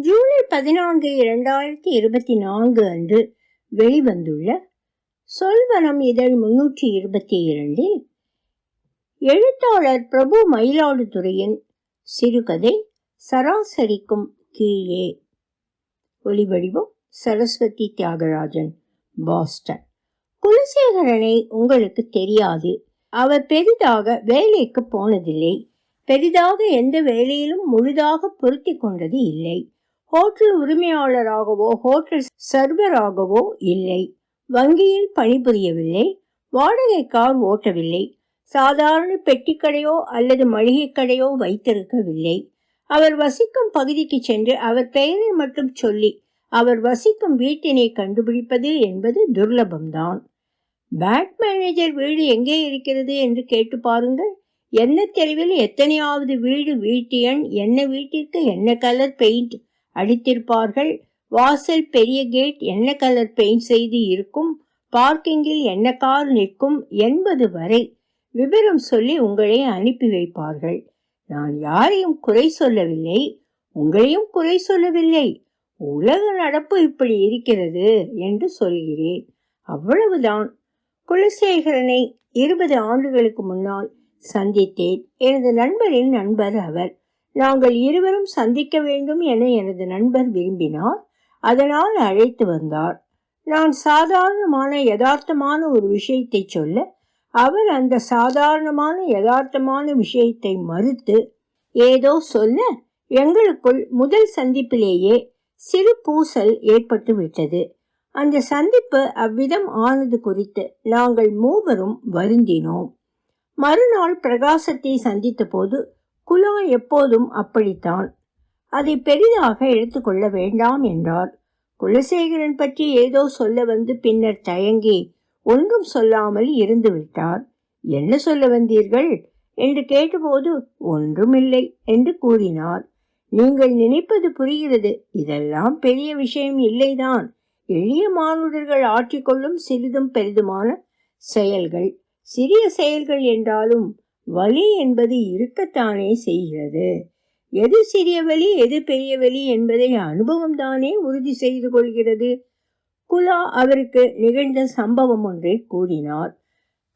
ஜூலை பதினான்கு இரண்டாயிரத்தி இருபத்தி நான்கு அன்று வெளிவந்துள்ள சொல்வனம் இதழ் முன்னூற்றி இருபத்தி இரண்டில் எழுத்தாளர் பிரபு மயிலாடுதுறையின் சிறுகதை சராசரிக்கும் கீழே. ஒளிவடிவம் சரஸ்வதி தியாகராஜன் பாஸ்டன். குலசேகரனை உங்களுக்கு தெரியாது. அவர் பெரிதாக வேலைக்கு போனதில்லை. பெரிதாக எந்த வேலையிலும் முழுதாக பொருத்தி கொண்டது இல்லை. ஹோட்டல் உரிமையாளராகவோ ஹோட்டல் சர்வராகவோ இல்லை. வங்கியில் பணிபுரியவில்லை. வாடகை கார் ஓட்டவில்லை. சாதாரண பெட்டிக்கடையோ அல்லது மளிகை கடையோ வைத்திருக்கவில்லை. அவர் வசிக்கும் பகுதிக்கு சென்று அவர் பெயரை மட்டும் சொல்லி அவர் வசிக்கும் வீட்டினை கண்டுபிடிப்பது என்பது துர்லபம்தான். பேட் மேனேஜர் வீடு எங்கே இருக்கிறது என்று கேட்டு பாருங்கள். என்ன தெருவில் எத்தனையாவது வீடு வீட்டு எண் என்ன வீட்டிற்கு என்ன கலர் பெயிண்ட் அடித்திருப்பார்கள். வாசல் பெரிய கேட் என்ன கலர் பெயிண்ட் செய்து இருக்கும்? பார்க்கிங்கில் என்ன கார் நிற்கும்? என்பது வரை விவரம் சொல்லி உங்களை அனுப்பி வைப்பார்கள். நான் யாரையும் குறை சொல்லவில்லை. உங்களையும் குறை சொல்லவில்லை. உலக நடப்பு இப்படி இருக்கிறது என்று சொல்கிறேன். அவ்வளவுதான். குலசேகரனை இருபது ஆண்டுகளுக்கு முன்னால் சந்தித்தேன். எனது நண்பரின் நண்பர் அவர். நாங்கள் இருவரும் சந்திக்க வேண்டும் என எனது நண்பர் விரும்பினார். அதனால் அழைத்து வந்தார். நான் சாதாரணமான யதார்த்தமான ஒரு விஷயத்தை சொல்ல அவர் அந்த சாதாரணமான யதார்த்தமான விஷயத்தை மறுத்து ஏதோ சொல்ல எங்களுக்குள் முதல் சந்திப்பிலேயே சிறு பூசல் ஏற்பட்டு விட்டது. அந்த சந்திப்பு அவ்விதம் ஆனது குறித்து நாங்கள் மூவரும் வருந்தினோம். மறுநாள் பிரகாசத்தை சந்தித்த போது குலா எப்போதும் அப்படித்தான். அதை பெரிதாக எடுத்துக்கொள்ள வேண்டாம் என்றார். குலசேகரன் பற்றி ஏதோ சொல்ல வந்து பின்னர் தயங்கி ஒன்றும் சொல்லாமல் இருந்து விட்டார். என்ன சொல்ல வந்தீர்கள்? என்று கேட்டபோது ஒன்றுமில்லை என்று கூறினார். நீங்கள் நினைப்பது புரிகிறது. இதெல்லாம் பெரிய விஷயம் இல்லைதான். எளிய மானுடர்கள் ஆற்றிக்கொள்ளும் சிறிதும் பெரிதுமான செயல்கள். சிறிய செயல்கள் என்றாலும் வலி என்பது இருக்கத்தானே செய்கிறது. எது சிறிய வலி எது பெரிய வலி என்பதை அனுபவம் தானே உறுதி செய்து கொள்கிறது. குலா அவருக்கு நிகழ்ந்த சம்பவம் ஒன்றை கூறினார்.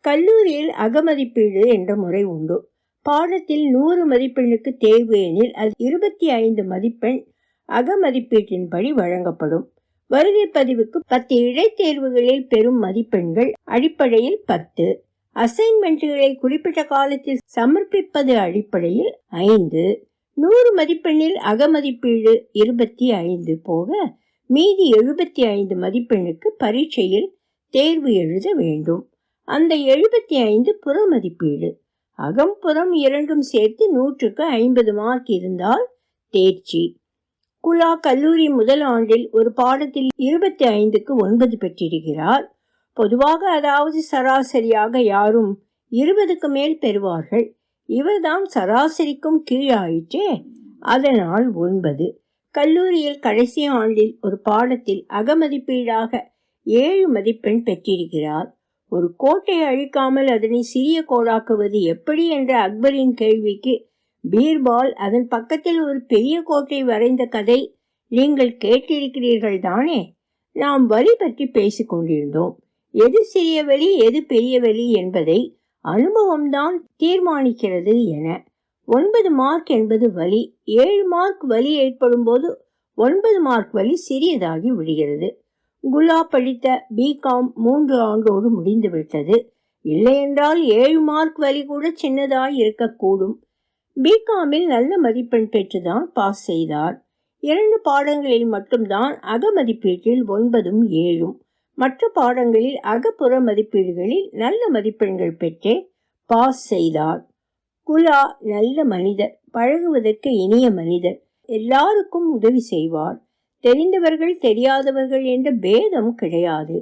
கல்லூரியில் அகமதிப்பீடு என்ற முறை உண்டு. பாடத்தில் நூறு மதிப்பெண்ணுக்கு தேர்வு எனில் அது இருபத்தி ஐந்து மதிப்பெண் அகமதிப்பீட்டின்படி வழங்கப்படும். வருகை பதிவுக்கு பத்து இடைத்தேர்வுகளில் பெறும் மதிப்பெண்கள் அடிப்படையில் பத்து. அசைன்மெண்ட்டுகளை குறிப்பிட்ட காலத்தில் சமர்ப்பிப்பது அடிப்படையில் ஐந்து நூறு மதிப்பெண்ணில் அகமதிப்பீடு இருபத்தி ஐந்து போக மீதி எழுபத்தி ஐந்து மதிப்பெண்ணுக்கு பரீட்சையில் தேர்வு எழுத வேண்டும். அந்த எழுபத்தி ஐந்து புற மதிப்பீடு அகம் புறம் இரண்டும் சேர்த்து நூற்றுக்கு ஐம்பது மார்க் இருந்தால் தேர்ச்சி. குலா கல்லூரி முதல் ஆண்டில் ஒரு பாடத்தில் இருபத்தி ஐந்துக்கு ஒன்பது பெற்றிருக்கிறார். பொதுவாக அதாவது சராசரியாக யாரும் இருபதுக்கு மேல் பெறுவார்கள். இவர்தான் சராசரிக்கும் கீழாயிற்றே. அதனால் ஒன்பது. கல்லூரியில் கடைசி ஆண்டில் ஒரு பாடத்தில் அகமதிப்பீடாக ஏழு மதிப்பெண் பெற்றிருக்கிறார். ஒரு கோட்டை அழிக்காமல் அதனை சிறிய கோடாக்குவது எப்படி என்ற அக்பரின் கேள்விக்கு பீர்பால் அதன் பக்கத்தில் ஒரு பெரிய கோட்டை வரைந்த கதை நீங்கள் கேட்டிருக்கிறீர்கள் தானே நாம் வழி பற்றி பேசிக்கொண்டிருந்தோம். எது சிறிய வெளி எது பெரிய வெளி என்பதை அனுபவம்தான் தீர்மானிக்கிறது என. ஒன்பது மார்க் என்பது வலி. ஏழு மார்க் வலி ஏற்படும் போது ஒன்பது மார்க் வலி சிறியதாகி விடுகிறது. குலா படித்த பிகாம் மூன்று ஆண்டோடு முடிந்துவிட்டது இல்லையென்றால் ஏழு மார்க் வலி கூட சின்னதாய் இருக்கக்கூடும். பிகாமில் நல்ல மதிப்பெண் பெற்றுதான் பாஸ் செய்தார். இரண்டு பாடங்களில் மட்டும்தான் அகமதிப்பீட்டில் ஒன்பதும் ஏழும். மற்ற பாடங்களில் அகப்புற மதிப்பீடுகளில் நல்ல மதிப்பெண்கள் பெற்றே பாஸ் செய்தார். குலா நல்ல மனிதர் பழகுவதற்கு இனிய மனிதர் எல்லாருக்கும் உதவி செய்வார். தெரிந்தவர்கள் தெரியாதவர்கள் என்ற பேதம் கிடையாது.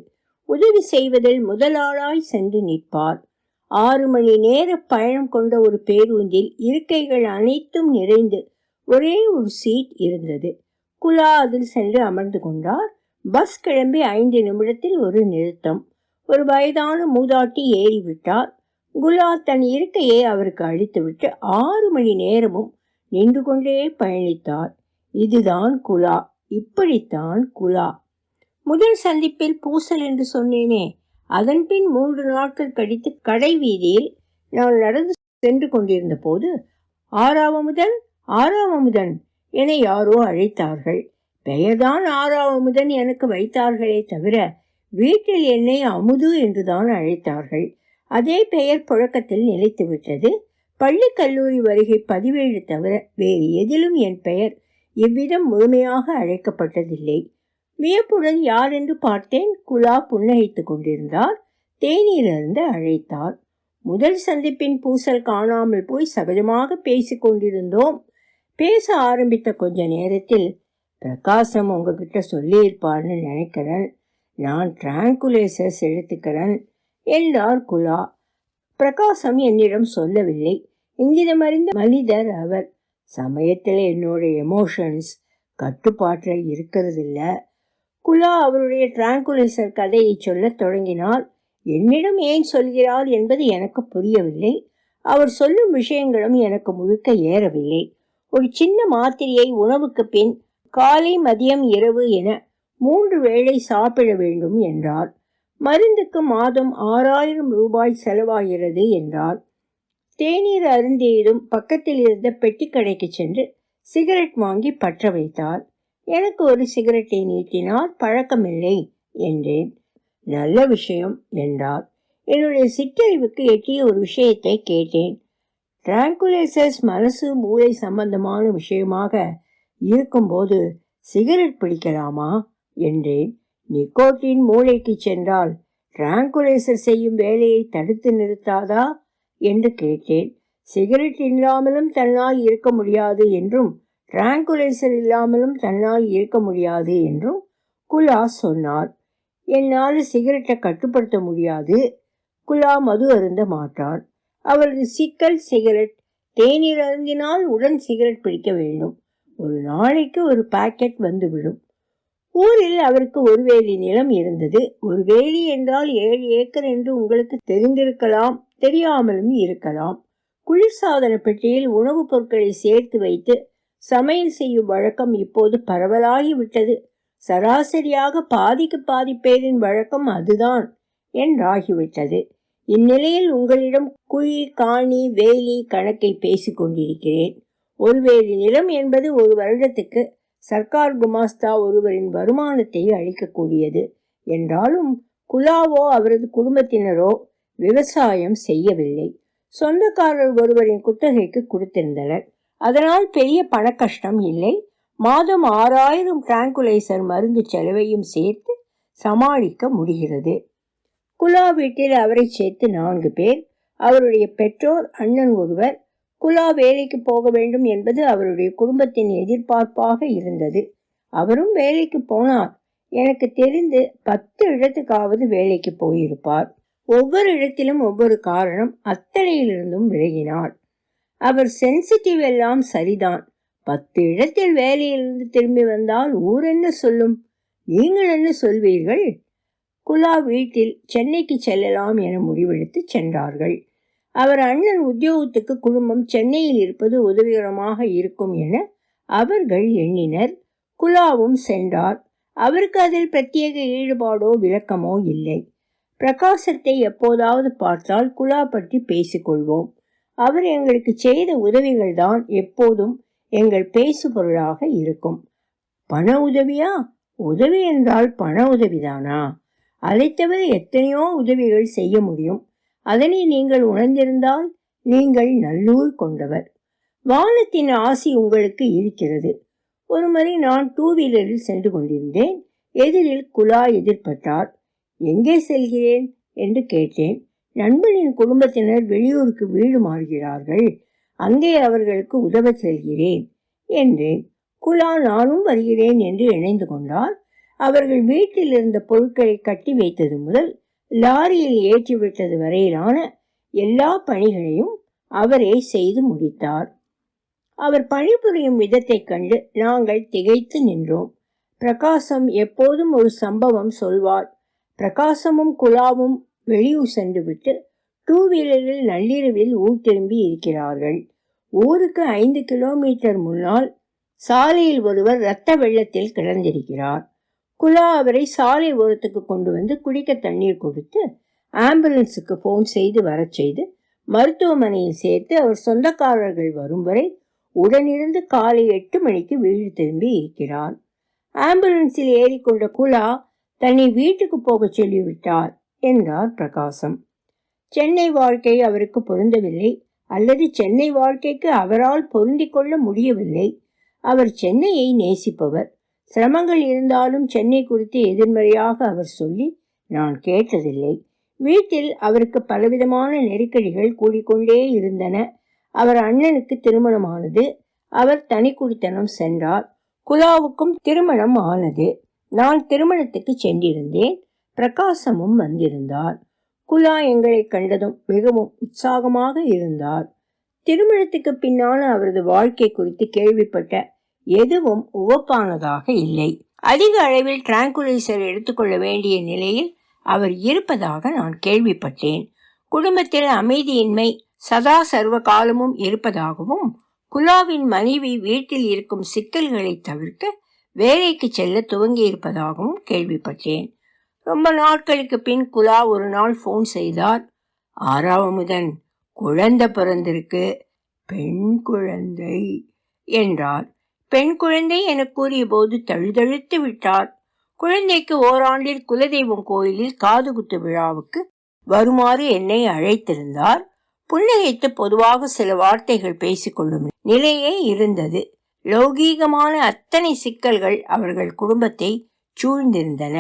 உதவி செய்வதில் முதலாளாய் சென்று நிற்பார். ஆறு மணி நேர பயணம் கொண்ட ஒரு பேருந்தில் இருக்கைகள் அனைத்தும் நிறைந்து ஒரே ஒரு சீட் இருந்தது. குலா அதில் சென்று அமர்ந்து கொண்டார். பஸ் கிளம்பி ஐந்து நிமிடத்தில் ஒரு நிறுத்தம். ஒரு வயதான மூதாட்டி ஏறிவிட்டார் குலா தன் இருக்கையை அவருக்கு அளித்துவிட்டு ஆறு மணி நேரமும் நின்று கொண்டே பயணித்தார் இதுதான் குலா. இப்படித்தான் குலா. முதல் சந்திப்பில் பூசல் என்று சொன்னேனே. அதன்பின் மூன்று நாட்கள் கழித்து கடை வீதியில் நான் நடந்து சென்று கொண்டிருந்த போது ஆறாவமுதன் ஆறாவமுதன் என யாரோ அழைத்தார்கள். பெயர்தான் ஆறாவமுதன் எனக்கு வைத்தார்களே தவிர வீட்டில் என்னை அமுது என்றுதான் அழைத்தார்கள். அதே பெயர் புழக்கத்தில் நிலைத்துவிட்டது பள்ளி கல்லூரி வருகை பதிவேழு தவிர வேறு எதிலும் என் பெயர் இவ்விதம் முழுமையாக அழைக்கப்பட்டதில்லை. வியப்புடன் யார் என்று பார்த்தேன். குலா புன்னகைத்துக் கொண்டிருந்தார். தேனியிலிருந்து அழைத்தார். முதல் சந்திப்பின் பூசல் காணாமல் போய் சகஜமாக பேசிக் கொண்டிருந்தோம். பேச ஆரம்பித்த கொஞ்ச நேரத்தில் பிரகாசம் உங்ககிட்ட சொல்லியிருப்பார்னு நினைக்கிறேன். நான் டிராங்குலேசஸ் எடுத்துக்கிறேன். என்றார் குலா பிரகாசம் என்னிடம் சொல்லவில்லை. இங்கிதமறிந்த மனிதர் அவர். சமயத்தில் என்னோட எமோஷன்ஸ் கட்டுப்பாட்டில் இருக்கிறதில்ல. குலா அவருடைய டிராங்குலேசர் கதையை சொல்லத் தொடங்கினால் என்னிடம் ஏன் சொல்கிறார் என்பது எனக்கு புரியவில்லை. அவர் சொல்லும் விஷயங்களும் எனக்கு முழுக்க ஏறவில்லை. ஒரு சின்ன மாத்திரையை உணவுக்கு பின் காலை மதியம் இரவு என மூன்று வேளை சாப்பிட வேண்டும் என்றார் மருந்துக்கு மாதம் ஆறாயிரம் ரூபாய் செலவாகிறது என்றார் தேநீர் அருந்தியதும் பக்கத்தில் இருந்த பெட்டி கடைக்கு சென்று சிகரெட் வாங்கி பற்ற வைத்தார் எனக்கு ஒரு சிகரெட்டை நீட்டினால் பழக்கமில்லை என்றேன். நல்ல விஷயம் என்றார் என்னுடைய சிற்றறிவுக்கு எட்டிய ஒரு விஷயத்தை கேட்டேன். டிராங்குலேசஸ் மனசு மூளை சம்பந்தமான விஷயமாக இருக்கும்போது சிகரெட் பிடிக்கலாமா? என்றேன். நிக்கோட்டின் மூளைக்கு சென்றால் டிராங்குலேசர் செய்யும் வேலையை தடுத்து நிறுத்தாதா? என்று கேட்டேன். சிகரெட் இல்லாமலும் தன்னால் இருக்க முடியாது என்றும் டிராங்குலேசர் இல்லாமலும் தன்னால் இருக்க முடியாது என்றும் குலா சொன்னார். என்னால் சிகரெட்டை கட்டுப்படுத்த முடியாது. குலா மது அருந்த மாட்டார். அவரது சிக்கல் சிகரெட். தேநீர் அருந்தினால் உடன் சிகரெட் பிடிக்க வேண்டும். ஒரு நாளைக்கு ஒரு பாக்கெட் வந்துவிடும் ஊரில் அவருக்கு ஒரு வேலி நிலம் இருந்தது. ஒரு வேலி என்றால் ஏழு ஏக்கர் என்று உங்களுக்கு தெரிந்திருக்கலாம் தெரியாமலும் இருக்கலாம். குளிர்சாதன பெட்டியில் உணவுப் பொருட்களை சேர்த்து வைத்து சமையல் செய்யும் வழக்கம் இப்போது பரவலாகிவிட்டது. சராசரியாக பாதிக்கு பாதி பேரின் வழக்கம் அதுதான் என்றாகிவிட்டது. இந்நிலையில் உங்களிடம் குழி காணி வேலி கணக்கை பேசிக்கொண்டிருக்கிறேன் கொண்டிருக்கிறேன் ஒரு வேலி நிலம் என்பது ஒரு வருடத்துக்கு சர்க்கார் குமாஸ்தா ஒருவரின் வருமானத்தை அளிக்கக்கூடியது. என்றாலும் குலாவோ அவரது குடும்பத்தினரோ விவசாயம் செய்யவில்லை. சொந்தக்காரர் ஒருவரின் குத்தகைக்கு கொடுத்திருந்தனர். அதனால் பெரிய பண கஷ்டம் இல்லை. மாதம் ஆறாயிரம் டிராங்குலைசர் மருந்து செலவையும் சேர்த்து சமாளிக்க முடிகிறது. குலா வீட்டில் அவரை சேர்த்து நான்கு பேர் அவருடைய பெற்றோர் அண்ணன் ஒருவர் குலா வேலைக்கு போக வேண்டும் என்பது அவருடைய குடும்பத்தின் எதிர்பார்ப்பாக இருந்தது. அவரும் வேலைக்கு போனார். எனக்கு தெரிந்து பத்து இடத்துக்காவது வேலைக்கு போயிருப்பார். ஒவ்வொரு இடத்திலும் ஒவ்வொரு காரணம் அத்தனையிலிருந்தும் விலகினார். அவர் சென்சிட்டிவ் எல்லாம் சரிதான். பத்து இடத்தில் வேலையிலிருந்து திரும்பி வந்தால் ஊர் என்ன சொல்லும்? நீங்கள் என்ன சொல்வீர்கள்? குலா வீட்டில் சென்னைக்கு செல்லலாம் என முடிவெடுத்து சென்றார்கள். அவர் அண்ணன் உத்தியோகத்துக்கு குடும்பம் சென்னையில் இருப்பது உதவிகரமாக இருக்கும் என அவர்கள் எண்ணினர். குலாவும் சென்றார். அவருக்கு அதில் பிரத்யேக ஈடுபாடோ விளக்கமோ இல்லை. பிரகாசத்தை எப்போதாவது பார்த்தால் குலா பற்றி பேசிக்கொள்வோம். அவர் எங்களுக்கு செய்த உதவிகள் தான் எப்போதும் எங்கள் பேசு பொருளாக இருக்கும். பண உதவியா? உதவி என்றால் பண உதவிதானா? அதை தவிர எத்தனையோ உதவிகள் செய்ய முடியும். அதனை நீங்கள் உணர்ந்திருந்தால் நீங்கள் நல்லூர் கொண்டவர். வானத்தின் ஆசி உங்களுக்கு இருக்கிறது. ஒருமுறை நான் டூ வீலரில் சென்று கொண்டிருந்தேன். எதிரில் குலா எதிர்பட்டார். எங்கே செல்கிறேன்? என்று கேட்டேன். நண்பனின் குடும்பத்தினர் வெளியூருக்கு வீடு மாறுகிறார்கள். அங்கே அவர்களுக்கு உதவ செல்கிறேன் என்றேன். குலா நானும் வருகிறேன் என்று இணைந்து கொண்டார். அவர்கள் வீட்டில் இருந்த பொருட்களை கட்டி வைத்தது முதல் லாரியில் ஏற்றிவிட்டது வரையிலான எல்லா பணிகளையும் அவரே செய்து முடித்தார். அவர் பணிபுரியும் விதத்தைக் கண்டு நாங்கள் திகைத்து நின்றோம். பிரகாசம் எப்போதும் ஒரு சம்பவம் சொல்வார் பிரகாசமும் குலாவும் வெளியூர் சென்றுவிட்டு டூ வீலரில் நள்ளிரவில் ஊர் திரும்பி இருக்கிறார்கள். ஊருக்கு ஐந்து கிலோமீட்டர் முன்னால் சாலையில் ஒருவர் இரத்த வெள்ளத்தில் கிடந்திருக்கிறார். குலா அவரை சாலை ஓரத்துக்கு கொண்டு வந்து குடிக்க தண்ணீர் கொடுத்து ஆம்புலன்ஸுக்கு ஃபோன் செய்து வரச் செய்து மருத்துவமனையில் சேர்த்து அவர் சொந்தக்காரர்கள் வரும் வரை உடனிருந்து காலை எட்டு மணிக்கு வீடு திரும்பி இருக்கிறார். ஆம்புலன்ஸில் ஏறிக்கொண்ட குலா தன்னை வீட்டுக்கு போகச் சொல்லிவிட்டார் என்றார் பிரகாசம். சென்னை வாழ்க்கை அவருக்கு பொருந்தவில்லை அல்லது சென்னை வாழ்க்கைக்கு அவரால் பொருந்திக் கொள்ள முடியவில்லை. அவர் சென்னையை நேசிப்பவர். சிரமங்கள் இருந்தாலும் சென்னை குறித்து எதிர்மறையாக அவர் சொல்லி நான் கேட்டதில்லை. வீட்டில் அவருக்கு பலவிதமான நெருக்கடிகள் கூடிக்கொண்டே இருந்தன. அவர் அண்ணனுக்கு திருமணமானது. அவர் தனி குடித்தனம் சென்றார். குலாவுக்கும் திருமணம் ஆனது. நான் திருமணத்துக்கு சென்றிருந்தேன். பிரகாசமும் வந்திருந்தார். குலா எங்களை கண்டதும் மிகவும் உற்சாகமாக இருந்தார். திருமணத்துக்கு பின்னான அவரது வாழ்க்கை குறித்து கேள்விப்பட்ட எதுவும் உவப்பானதாக இல்லை. அதிக அளவில் டிராங்குலைசர் எடுத்துக்கொள்ள வேண்டிய நிலையில் அவர் இருப்பதாக நான் கேள்விப்பட்டேன். குடும்பத்தில் அமைதியின்மை சதா சர்வ காலமும் இருப்பதாகவும் குலாவின் மனைவி வீட்டில் இருக்கும் சிக்கல்களை தவிர்க்க வேலைக்கு செல்ல துவங்கி இருப்பதாகவும் கேள்விப்பட்டேன். ரொம்ப நாட்களுக்கு பின் குலா ஒரு நாள் ஃபோன் செய்தார். ஆறாவமுதன் குழந்தை பிறந்திருக்கு. பெண் குழந்தை என்றார். பெண் குழந்தை என கூறிய போது தழுதழுத்து விட்டார். குழந்தைக்கு ஓராண்டில் குலதெய்வம் கோயிலில் காதுகுத்து விழாவுக்கு வருமாறு என்னை அழைத்திருந்தார். புன்னகைத்து பொதுவாக சில வார்த்தைகள் பேசிக்கொள்ளும் நிலையே இருந்தது. லௌகீகமான அத்தனை சிக்கல்கள் அவர்கள் குடும்பத்தை சூழ்ந்திருந்தன.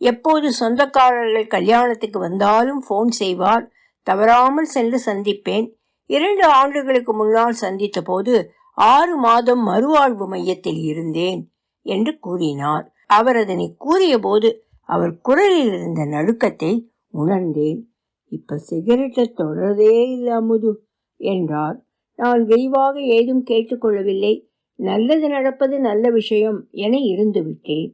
எப்போது சொந்தக்காரர்கள் கல்யாணத்துக்கு வந்தாலும் ஃபோன் செய்வார். தவறாமல் சென்று சந்திப்பேன். இரண்டு ஆண்டுகளுக்கு முன்னால் சந்தித்த போது ஆறு மாதம் மறுவாழ்வு மையத்தில் இருந்தேன் என்று கூறினார். அவர் அதனை கூறிய போது அவர் குரலில் இருந்த நடுக்கத்தை உணர்ந்தேன். இப்ப சிகரெட்டை தொடரதே இல்லை அமுது என்றார். நான் விரிவாக ஏதும் கேட்டுக்கொள்ளவில்லை. நல்லது நடப்பது நல்ல விஷயம் என இருந்துவிட்டேன்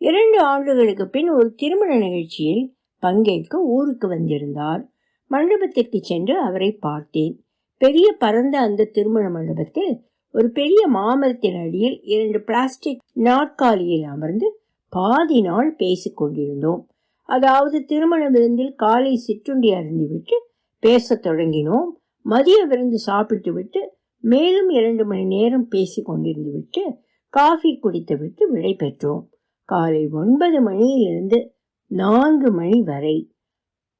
இரண்டு ஆண்டுகளுக்கு பின் ஒரு திருமண நிகழ்ச்சியில் பங்கேற்க ஊருக்கு வந்திருந்தார். மண்டபத்திற்கு சென்று அவரை பார்த்தேன். பெரிய பரந்த அந்த திருமண மண்டபத்தில் ஒரு பெரிய மாமரத்தின் அடியில் இரண்டு பிளாஸ்டிக் நாற்காலியில் அமர்ந்து பாதி நாள் பேசிக் கொண்டிருந்தோம். அதாவது திருமண விருந்தில் காலை சிற்றுண்டி அருந்திவிட்டு பேசத் தொடங்கினோம். மதிய விருந்து சாப்பிட்டு விட்டு மேலும் இரண்டு மணி நேரம் பேசி கொண்டிருந்து விட்டு காஃபி குடித்து விட்டு விடை பெற்றோம். காலை ஒன்பது மணியிலிருந்து நான்கு மணி வரை.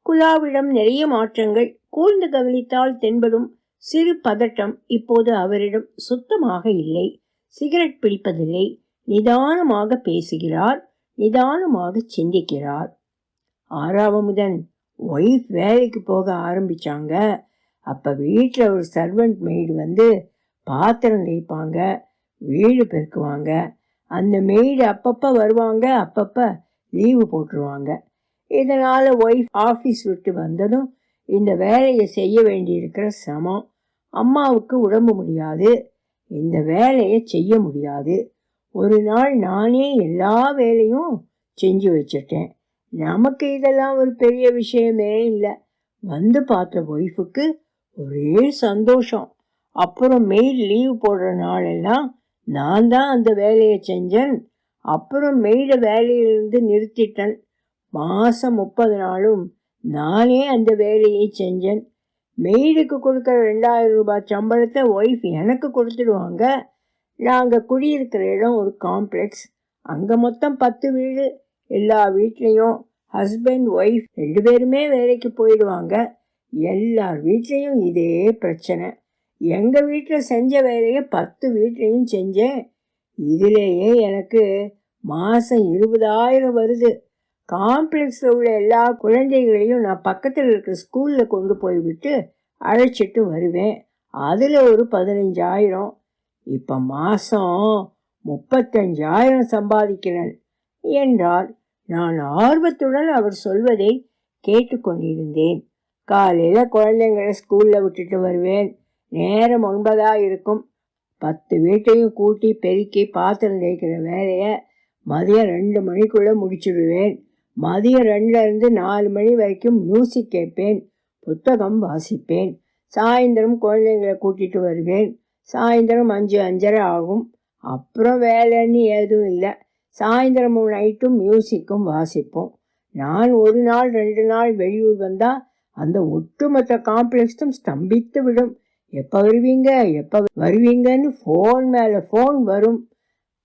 குலாவிடம் நிறைய மாற்றங்கள். கூர்ந்து கவனித்தால் தென்படும் சிறு பதட்டம் இப்போது அவரிடம் சுத்தமாக இல்லை. சிகரெட் பிடிப்பதில்லை. நிதானமாக பேசுகிறார். நிதானமாக சிந்திக்கிறார். ஆறாவமுதன் ஒய்ஃப் வேலைக்கு போக ஆரம்பிச்சாங்க. அப்போ வீட்டில் ஒரு சர்வெண்ட் மெய்டு வந்து பாத்திரம் தேய்ப்பாங்க. வீடு பெருக்குவாங்க. அந்த மெய்டு அப்பப்போ வருவாங்க. அப்பப்போ லீவு போட்டுருவாங்க. இதனால் ஒய்ஃப் ஆஃபீஸ் விட்டு வந்ததும் இந்த வேலையை செய்ய வேண்டியிருக்கிற சமம். அம்மாவுக்கு உடம்பு முடியாது. இந்த வேலையை செய்ய முடியாது. ஒரு நாள் நானே எல்லா வேலையும் செஞ்சு வச்சிட்டேன். நமக்கு இதெல்லாம் ஒரு பெரிய விஷயமே இல்லை. வந்து பார்த்த ஒய்ஃபுக்கு ஒரே சந்தோஷம். அப்புறம் மெயில் லீவ் போடுற நாளெல்லாம் நான் தான் அந்த வேலையை செஞ்சேன். அப்புறம் மெய்ட வேலையிலிருந்து நிறுத்திட்டேன். மாதம் முப்பது நாளும் நானே அந்த வேலையை செஞ்சேன். மெய்டுக்கு கொடுக்குற ரெண்டாயிரம் ரூபாய் சம்பளத்தை ஒய்ஃப் எனக்கு கொடுத்துடுவாங்க. நாங்கள் குடியிருக்கிற இடம் ஒரு காம்ப்ளெக்ஸ் அங்கே மொத்தம் பத்து வீடு. எல்லா வீட்லேயும் ஹஸ்பண்ட் ஒய்ஃப் ரெண்டு பேருமே வேலைக்கு போயிடுவாங்க. எல்லார் வீட்லேயும் இதே பிரச்சனை. எங்கள் வீட்டில் செஞ்ச வேலையை பத்து வீட்லேயும் செஞ்சேன். இதிலேயே எனக்கு மாதம் இருபதாயிரம் வருது. காம்ப்ளெக்ஸில் உள்ள எல்லா குழந்தைகளையும் நான் பக்கத்தில் இருக்கிற ஸ்கூலில் கொண்டு போய் விட்டு அழைச்சிட்டு வருவேன். அதில் ஒரு பதினஞ்சாயிரம். இப்போ மாதம் முப்பத்தஞ்சாயிரம் சம்பாதிக்கிறேன் என்றால் நான் ஆர்வத்துடன் அவர் சொல்வதை கேட்டுக்கொண்டிருந்தேன். காலையில் குழந்தைங்களை ஸ்கூலில் விட்டுட்டு வருவேன். நேரம் ஒன்பதாக இருக்கும். பத்து வீட்டையும் கூட்டி பெருக்கி பாத்திரம் தேய்க்கிற வேலையை மதியம் ரெண்டு மணிக்குள்ளே முடிச்சுடுவேன். மதியம் ரெண்டுலேருந்து நாலு மணி வரைக்கும் மியூசிக் கேட்பேன். புத்தகம் வாசிப்பேன். சாயந்தரம் குழந்தைங்களை கூட்டிகிட்டு வருவேன். சாயந்தரம் அஞ்சு அஞ்சரை ஆகும். அப்புறம் வேலைன்னு எதுவும் இல்லை. சாயந்தரமும் நைட்டும் மியூசிக்கும் வாசிப்போம். நான் ஒரு நாள் ரெண்டு நாள் வெளியூர் வந்தால் அந்த ஒட்டுமொத்த காம்ப்ளெக்ஸும் ஸ்தம்பித்து விடும். எப்போ வருவீங்க எப்போ வருவீங்கன்னு ஃபோன் மேலே ஃபோன் வரும்.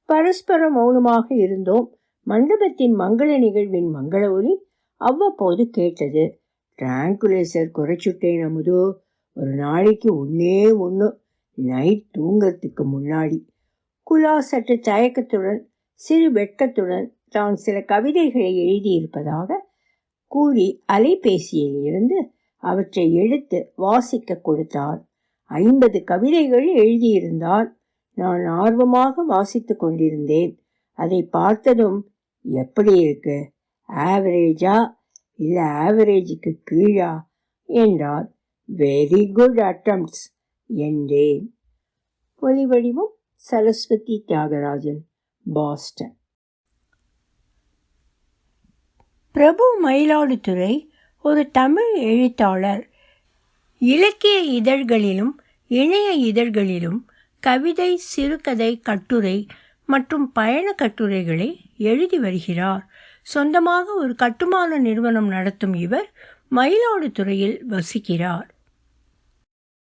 பரஸ்பரம் மௌனமாக இருந்தோம். மண்டபத்தின் மங்கள நிகழ்வின் மங்கள ஒலி அவ்வப்போது கேட்டது. ட்ராங்குலேசர் குறைச்சுட்டேன் அமுதோ. ஒரு நாளைக்கு ஒன்றே ஒன்று நைட் தூங்கிறதுக்கு முன்னாடி. குலா சற்று தயக்கத்துடன் சிறு வெட்கத்துடன் தான் சில கவிதைகளை எழுதியிருப்பதாக கூறி அலைபேசியில் இருந்து அவற்றை எடுத்து வாசிக்க கொடுத்தார். ஐம்பது கவிதைகள் எழுதியிருந்தார் நான் ஆர்வமாக வாசித்து கொண்டிருந்தேன். அதை பார்த்ததும் எப்படி இருக்கு? ஆவரேஜா இல்லை ஆவரேஜுக்கு கீழா? என்றார் வெரி குட் அட்டம்ப்ட்ஸ் என்றேன். ஒலி வடிவம் சரஸ்வதி தியாகராஜன் பாஸ்டன். பிரபு மயிலாடுதுறை ஒரு தமிழ் எழுத்தாளர். இலக்கிய இதழ்களிலும் இணைய இதழ்களிலும் கவிதை சிறுகதை கட்டுரை மற்றும் பயண கட்டுரைகளை எழுதி வருகிறார். சொந்தமாக ஒரு கட்டுமான நிறுவனம் நடத்தும் இவர் மயிலாடுதுறையில் வசிக்கிறார்.